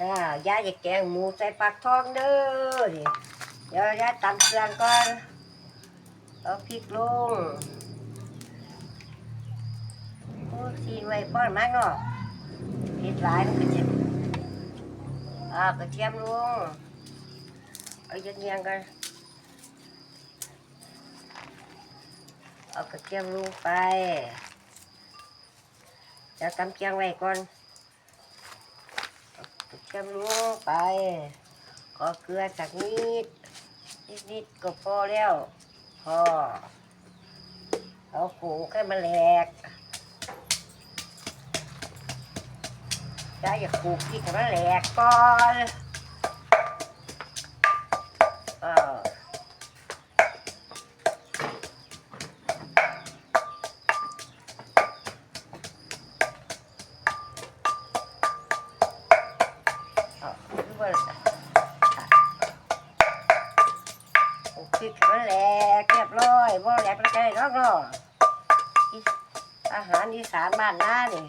อ่ายายจะแกงหมูใส่ปลากทองเด้อนี่เดี๋ยวยายตำเครื่องก่อนเอาพริกลงโอ้ซีไว้ป้อนมากเนาะเผ็ดหลายมันก็เจ็บอ่ากระเทียมลงเอาเยียงๆกันเอากระเทียมลงไปจะตำเกียงไว้ก่อน เทียมลงไป ขอเกลือสักนิด นิดนิดก็พอแล้ว พอ เอาขูให้มันแหลกได้อย่าขูพริกให้มันแหลกก่อน ดูว่าขูพริกให้มันแหลกเรียบร้อยบ่แหลกแล้วก็ได้เนาะเนาะอีอาหารอีสานบ้านน้านี่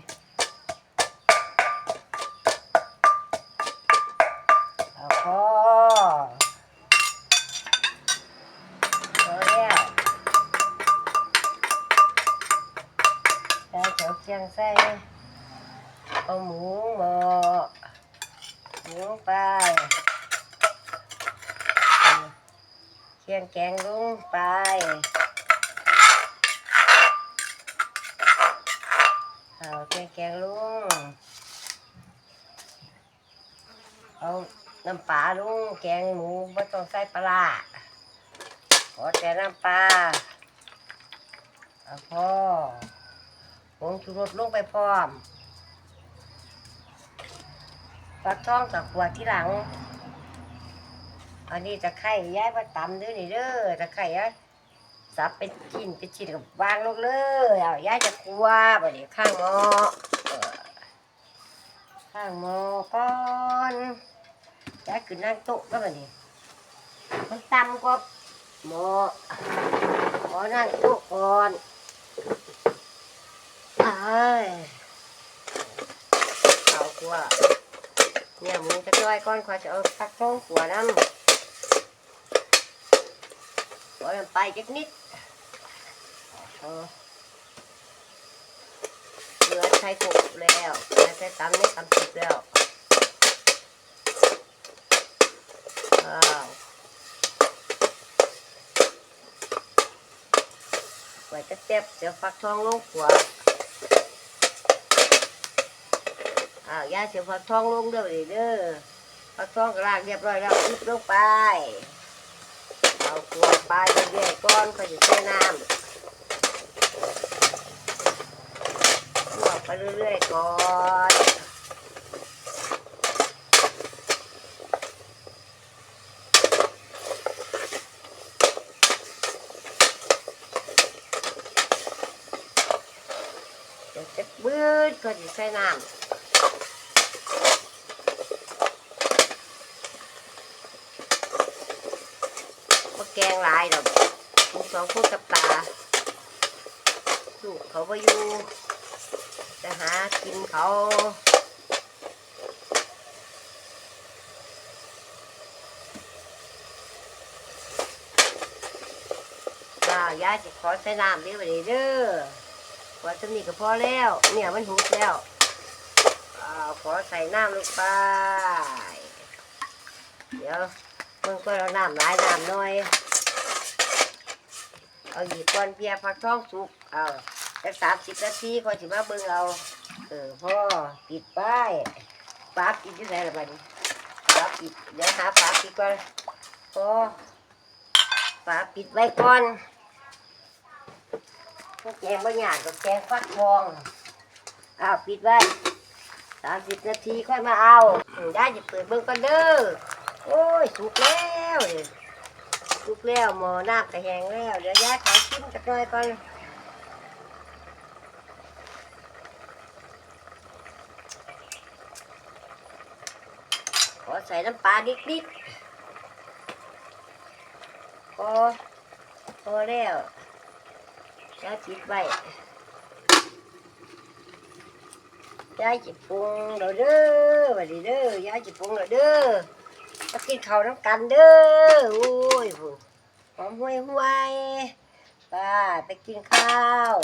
เอาพอพอแล้วใส่เขียวเคียงใส่เอาหมูหมอ หมูไปเคียงแกงลงไปเอาแกงแกงลุงเอาน้ำปลาลุงแกงหมูไม่ต้องใส่ปลาร้าขอแต่น้ำปลาเอาพ่อผงชูรสลงไปพร้อม ปลาท่องกับขวดที่หลัง อันนี้จะไข่ย้ายมาตำด้วยนี่เด้อจะไข่ย้ายสับเป็นชิ้นเป็นชิ้นกับวางลงเลยเอาย้ายจะคั่วแบบนี้ข้างหม้อข้างหม้อก่อนย้ายขึ้นนั่งโต๊ะก็แบบนี้มันตำก็หม้อขอนั่งโต๊ะก่อนเอ้ยเอาคั่ว เนี่ยหมูจะจ้อยก่อนขอจะเอาพักท้องขัวน้ำปล่อยมันไปจักนิดเหลือใช้กบแล้วใช้ตำนี่ตำสุกแล้วอ้าวไว้จะเต็บเดี๋ยวฟักทองลงขวด อ้าวยาเสียฟักทองลงเด้อเด้อฟักทองกลากเรียบร้อยแล้วอุบลงไป เอาขวดไปเรื่อยๆก้อนก็จะใช้น้ำลวกไปเรื่อยๆก่อนเดี๋ยวจะบืดก็จะใช้น้ำ แกงลายดอกมีสองคนกับตาลูกเขาไปอยู่จะหากินเขาอ่ายายจะขอใส่น้ำเด้อไปเด้อขอสำนีก็พอแล้ว เนี่ยมันหุบแล้วอขอใส่น้ำลงไป เดี๋ยว มึงก็เอาน้ำหลายน้ำน้อย เอาหยิบก้อนเบียพักท้องสุกเอาแต่สามสิบนาทีคอยสิมาเบิ่งเอา เออพ่อปิดป้ายฟ้าปิดที่ไหนล่ะบัดนี้ฟ้าปิดเดี๋ยวหาฟ้าปิดก่อนพ่อฟ้าปิดไว้ก่อนพวกแกงบางอย่างกับแกงฟักทองอ้าวปิดไว้สามสิบนาทีค่อยมาเอาได้จะเปิดเบิ่งก่อนเด้อ โอ้ยสุกแล้วนี่สุกแล้วหมอน้ำก็แหงแล้ว เดี๋ยวยายขอชิมจักหน่อยก่อนขอใส่น้ำปลานิดนิดๆพอพอแล้วแล้วปิดไว้ยายจิปรุงเราเด้อบัดนี้เด้อยายจิปรุงเราเด้อ มากินข้าวน้ำกันเด้อโอ้ยหอมห่วยห่วยไป้าไปกินข้าว